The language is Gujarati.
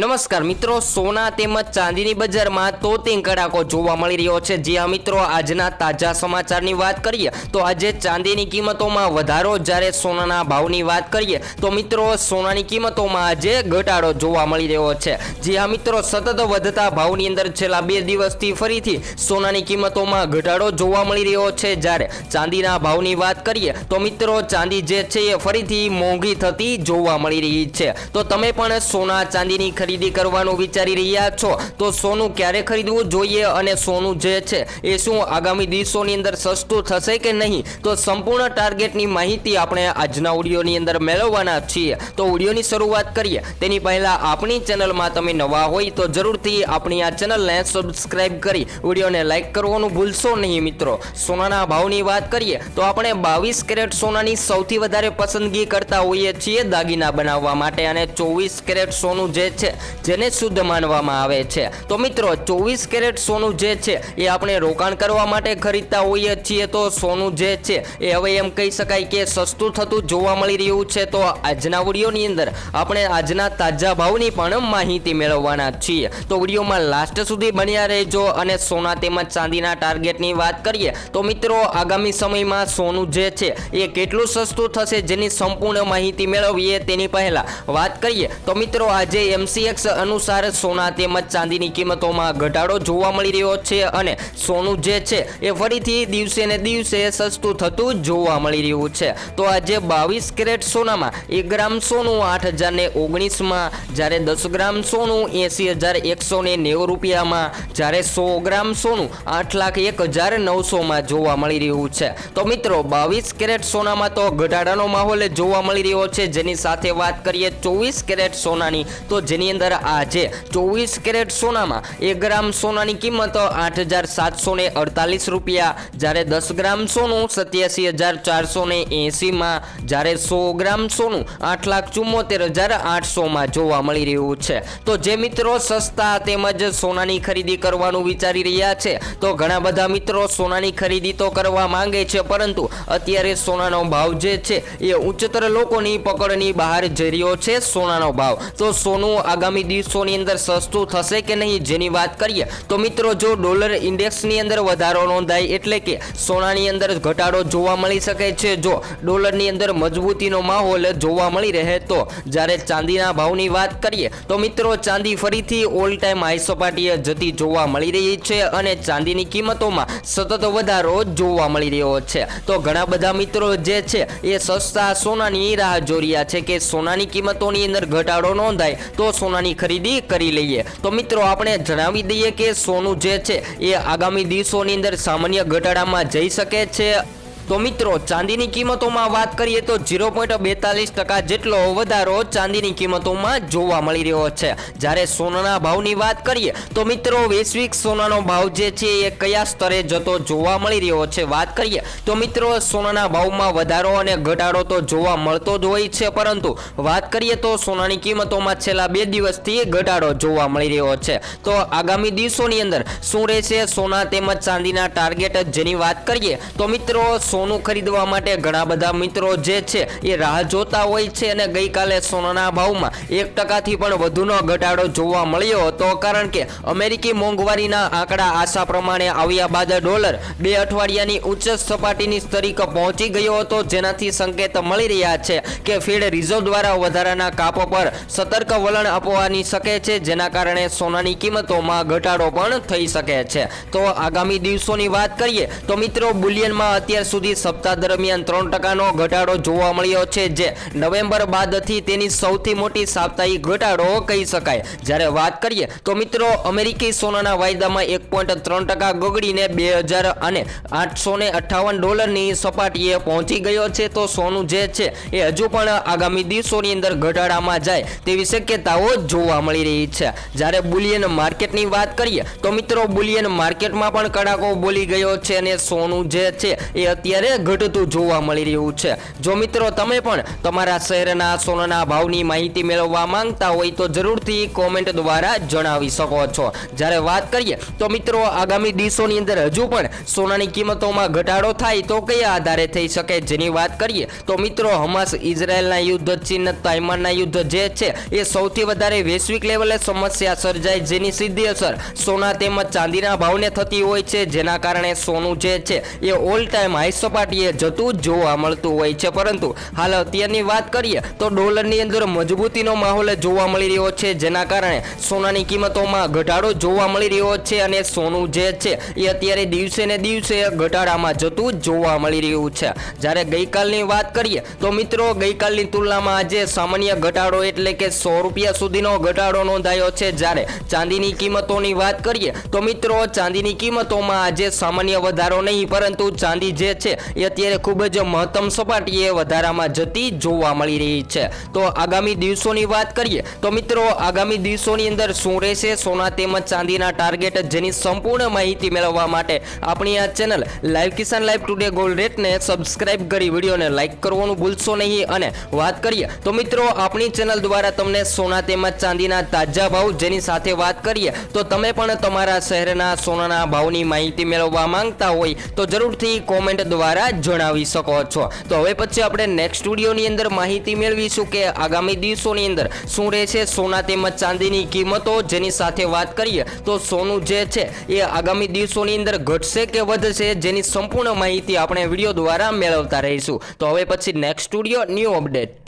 નમસ્કાર મિત્રો, સોના તેમજ ચાંદીની બજારમાં તોતિંગ કડાકો જોવા મળી રહ્યો છે. જ્યાં મિત્રો, આજના તાજા સમાચારની વાત કરીએ, તો આજે ચાંદીની કિંમતોમાં વધારો, જ્યારે સોનાના ભાવની વાત કરીએ, તો મિત્રો, સોનાની કિંમતોમાં આજે ઘટાડો જોવા મળી રહ્યો છે. જ્યાં મિત્રો, સતત વધતા ભાવની અંદર છેલ્લા બે દિવસથી ફરીથી સોનાની કિંમતોમાં ઘટાડો જોવા મળી રહ્યો છે. જ્યારે ચાંદીના ભાવની વાત કરીએ, તો મિત્રો, ચાંદી જે છે એ ફરીથી મોંઘી થતી જોવા મળી રહી છે. તો તમે પણ સોના, ચાંદીની ખરીદી કરવાનું વિચારી રહ્યા છો? તો સોનું ક્યારે ખરીદવું જોઈએ અને સોનું જે છે એ શું આગામી દિવસોની અંદર સસ્તું થશે કે નહીં? તો સંપૂર્ણ ટાર્ગેટની માહિતી આપણે આજના ઓડિયોની અંદર મેળવવાના છીએ. તો ઓડિયોની શરૂઆત કરીએ. તેની પહેલાં આપણી ચેનલમાં તમે નવા હોય તો જરૂરથી આપણી આ ચેનલને સબસ્ક્રાઇબ કરી વિડીયોને લાઇક કરવાનું ભૂલશો નહીં મિત્રો. સોનાના ભાવની વાત કરીએ, તો આપણે બાવીસ કેરેટ સોનાની સૌથી વધારે પસંદગી કરતા હોઈએ છીએ દાગીના બનાવવા માટે અને ચોવીસ કેરેટ સોનું જે છે જેને શુદ્ધ માનવામાં આવે છે. તો મિત્રો, ચોવીસ કેરેટ સોનું જે છે, એ આપણે રોકાણ કરવા માટે ખરીદતા હોઈએ છીએ, તો સોનું જે છે, એ હવે એમ કહી શકાય કે સસ્તું થતું જોવા મળી રહ્યું છે. તો આજના વિડીયોની અંદર આપણે આજના તાજા ભાવની પણ માહિતી મેળવવાના છીએ. તો વિડીયોમાં લાસ્ટ સુધી બન્યા રહેજો અને સોના તેમજ ચાંદીના ટાર્ગેટની વાત કરીએ, તો મિત્રો, આગામી સમયમાં સોનું જે છે, એ કેટલું સસ્તું થશે, જેની સંપૂર્ણ માહિતી મેળવીએ તેની પહેલા વાત કરીએ. તો મિત્રો, આજે એમસીએક્સ અનુસાર સોના તેમજ ચાંદીની કિંમતોમાં ઘટાડો જોવા મળી રહ્યો છે અને સોનું જે છે એ ફરીથી દિવસે ને દિવસે સસ્તું થતું જોવા મળી રહ્યું છે. તો આજે બાવીસ કેરેટ સોનામાં એક ગ્રામ સોનું આઠ હજાર ને ઓગણીસમાં, જ્યારે દસ ગ્રામ સોનું એંસી હજાર એકસો ને નેવું રૂપિયામાં, જ્યારે સો ગ્રામ સોનું આઠ લાખ એક હજાર નવસોમાં જોવા મળી રહ્યું છે. તો મિત્રો, બાવીસ કેરેટ સોનામાં તો ઘટાડાનો માહોલ જોવા મળી રહ્યો છે. જેની સાથે વાત કરીએ ચોવીસ કેરેટ સોનાની, તો જેની અંદર આજે ચોવીસ કેરેટ સોનામાં એક ગ્રામ સોનાની કિંમત આઠ હજાર સાતસો ને અડતાલીસ રૂપિયા. જ્યારે દસ ગ્રામ સોનું સત્યાસી હજાર ચારસો ને એંસીમાં જ્યારે સો ગ્રામ સોનું આઠ લાખ ચુમ્મોતેર હજાર આઠસોમાં જોવા મળી રહ્યું છે. તો જે મિત્રો સસ્તા તેમજ સોનાની ખરીદી કરવાનું વિચારી રહ્યા છે, તો ઘણા બધા મિત્રો સોનાની ખરીદી તો કરવા માંગે છે, પરંતુ અત્યારે સોનાનો ભાવ જે છે એ ઉચ્ચતર લોકોની પકડની બહાર જઈ રહ્યો છે સોનાનો ભાવ. તો સોનું આગામી દિવસોની અંદર સસ્તું થશે કે નહીં જેની વાત કરીએ, તો મિત્રો જો ડોલર ઇન્ડેક્સની અંદર વધારો નોંધાય એટલે કે સોનાની અંદર ઘટાડો જોવા મળી શકે છે. જો ડોલરની અંદર મજબૂતીનો માહોલ જોવા મળી રહે તો જ્યારે ચાંદીના ભાવની વાત કરીએ, તો મિત્રો ચાંદી ફરીથી ઓલ ટાઈમ હાઈ જતી જોવા મળી રહી છે અને ચાંદીની કિંમતોમાં સતત વધારો જોવા મળી રહ્યો છે. તો ઘણા બધા મિત્રો જે છે, એ સસ્તા સોનાની રાહ જોઈ રહ્યા છે કે સોનાની કિંમતોની અંદર ઘટાડો નોંધાય તો સોનાની ખરીદી કરી લઈએ. તો મિત્રો, આપણે જણાવી દઈએ કે સોનું જે છે, એ આગામી દિવસોની અંદર સામાન્ય ઘટાડામાં જઈ શકે છે. તો મિત્રો, ચાંદીની કિંમતોમાં વાત કરીએ તો ઝીરો પોઈન્ટ બેતાલીસ ટકા જેટલો વધારો ચાંદીની કિંમતોમાં જોવા મળી રહ્યો છે. જ્યારે સોનાના ભાવની વાત કરીએ તો મિત્રો, વૈશ્વિક સોનાનો ભાવ જે છે એ કયા સ્તરે જતો જોવા મળી રહ્યો છે વાત કરીએ તો મિત્રો, સોનાના ભાવમાં વધારો અને ઘટાડો તો જોવા મળતો જ હોય છે, પરંતુ વાત કરીએ તો સોનાની કિંમતોમાં છેલ્લા બે દિવસથી ઘટાડો જોવા મળી રહ્યો છે. તો આગામી દિવસોની અંદર શું રહેશે સોના તેમજ ચાંદીના ટાર્ગેટ જેની વાત કરીએ તો મિત્રો સોનું ખરીદવા માટે ઘણા બધા મિત્રો જે છે એ રાહ જોતા હોય છે અને ગઈકાલે સોનાના ભાવમાં એક ટકાથી પણ વધુનો ઘટાડો જોવા મળ્યો હતો. કારણ કે અમેરિકી મોંઘવારીના આંકડા આશા પ્રમાણે આવ્યા બાદ ડોલર બે અઠવાડિયાની ઉચ્ચ સપાટીની સ્તરીક પહોંચી ગયો હતો. જેનાથી સંકેત મળી રહ્યા છે કે ફેડ રિઝર્વ દ્વારા વધારાના કાપો પર સતર્ક વલણ આપવાની શકે છે, જેના કારણે સોનાની કિંમતોમાં ઘટાડો પણ થઈ શકે છે. તો આગામી દિવસોની વાત કરીએ તો મિત્રો, બુલિયનમાં અત્યાર સુધી સપ્તાહ દરમિયાન ત્રણ ટકાનો ઘટાડો જોવા મળ્યો છે, જે નવેમ્બર બાદથી તેની સૌથી મોટી સાપ્તાહિક ઘટાડો કહી શકાય. જ્યારે વાત કરીએ, તો મિત્રો, અમેરિકી સોનાના વાયદામાં એક પોઈન્ટ ત્રણ ટકા ગગડીને બે હજાર અને આઠસો ને અઠ્ઠાવન ડોલરની સપાટીએ પહોંચી ગયો છે, તો સોનું જે છે, એ હજુ પણ આગામી દિવસોની અંદર ઘટાડામાં જાય તેવી શક્યતાઓ જોવા મળી રહી છે. જ્યારે બુલિયન માર્કેટની વાત કરીએ, તો મિત્રો, બુલિયન માર્કેટમાં પણ કડાકો બોલી ગયો છે અને સોનું જે છે, એ અત્યારે અત્યારે ઘટતું જોવા મળી રહ્યું છે. જો મિત્રો તમે પણ તમારા શહેરના સોનાના ભાવની માહિતી મેળવવા માંગતા હોય તો જરૂરથી કોમેન્ટ દ્વારા જણાવી શકો છો. જ્યારે વાત કરીએ તો મિત્રો આગામી દિવસોની અંદર હજુ પણ સોનાની કિંમતોમાં ઘટાડો થાય તો કયા આધારે થઈ શકે જેની વાત કરીએ તો મિત્રો હમાસ ઇઝરાયલના યુદ્ધ, ચીન તાઇમાનના યુદ્ધ જે છે એ સૌથી વધારે વૈશ્વિક લેવલે સમસ્યા સર્જાય જેની સીધી અસર સોના તેમજ ચાંદીના ભાવને થતી હોય છે. જેના કારણે સોનું જે છે એ ઓલ ટાઈમ હાઈ સપાટીએ જતું જોવા મળતું હોય છે. પરંતુ હાલ અત્યારની વાત કરીએ તો ડોલરની અંદર મજબૂતીનો માહોલ જોવા મળી રહ્યો છે. જેના કારણે સોનાની કિંમતોમાં ઘટાડો જોવા મળી રહ્યો છે અને સોનું જે છે એ અત્યારે દિવસે ને દિવસે ઘટાડામાં જતું જોવા મળી રહ્યું છે. જ્યારે ગઈકાલની વાત કરીએ તો મિત્રો, ગઈકાલની તુલનામાં આજે સામાન્ય ઘટાડો એટલે કે સો રૂપિયા સુધીનો ઘટાડો નોંધાયો છે. જ્યારે ચાંદીની કિંમતોની વાત કરીએ તો મિત્રો, ચાંદીની કિંમતોમાં આજે સામાન્ય વધારો નહીં, પરંતુ ચાંદી જે છે એ અત્યારે ખૂબ જ મહત્તમ સપાટીએ વધારામાં જતી જોવા મળી રહી છે. તો આગામી દિવસોની વાત કરીએ, તો મિત્રો આગામી દિવસોની અંદર શું રહેશે? સોના તેમજ ચાંદીના ટાર્ગેટ જેની સંપૂર્ણ માહિતી મેળવવા માટે આપણી આ channel live Kisan live today gold રેટને સબસ્ક્રાઇબ કરી વિડીયોને લાઇક કરવાનું ભૂલશો નહીં. અને વાત કરીએ, તો મિત્રો આપણી ચેનલ દ્વારા તમને સોના તેમજ ચાંદીના તાજા ભાવ જેની સાથે વાત કરીએ, તો તમે પણ તમારા શહેરના સોનાના ભાવની માહિતી મેળવવા માંગતા હોય તો જરૂરથી કોમેન્ટ દ્વારા જણાવી શકો છો. તો હવે પછી આપણે નેક્સ્ટ વિડીયોની અંદર માહિતી મેળવીશું કે આગામી દિવસોની અંદર શું રહેશે સોના તેમજ ચાંદીની કિંમતો, જેની સાથે વાત કરીએ તો સોનું જે છે એ આગામી દિવસોની અંદર ઘટશે કે વધશે જેની સંપૂર્ણ માહિતી આપણે વીડિયો દ્વારા મેળવતા રહીશું. તો હવે પછી નેક્સ્ટ સ્ટુડિયો ન્યૂ અપડેટ